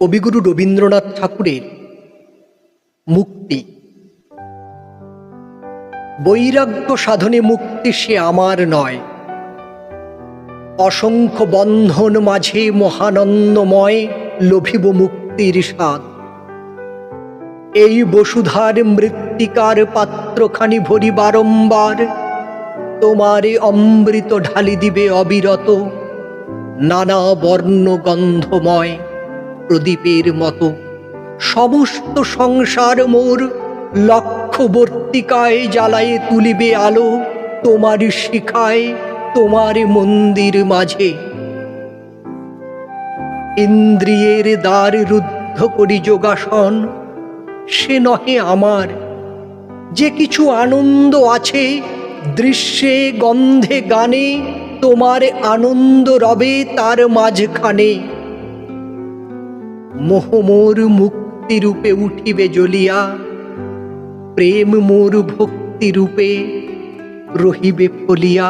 কবিগুরু রবীন্দ্রনাথ ঠাকুরের মুক্তি। বৈরাগ্য সাধনে মুক্তি সে আমার নয়। অসংখ্য বন্ধন মাঝে মহানন্দময় লভিব মুক্তির স্বাদ। এই বসুধার মৃত্তিকার পাত্রখানি ভরি বারম্বার, তোমারে অমৃত ঢালি দিবে অবিরত নানা বর্ণ গন্ধময় প্রদীপের মতো। সমস্ত সংসার মোর লক্ষ্যবর্তিকায় জ্বালায়ে তুলিবে আলো তোমার শিখায় তোমার মন্দির মাঝে। ইন্দ্রিয়ের দ্বার রুদ্ধ করি যোগাসন, সে নহে আমার। যে কিছু আনন্দ আছে, দৃশ্যে, গন্ধে, গানে, তোমার আনন্দ রবে তার মাঝখানে। মোহ মোর মুক্তি রূপে উঠিবে জ্বলিয়া প্রেম মোর ভক্তি রূপে রহিবে ফলিয়া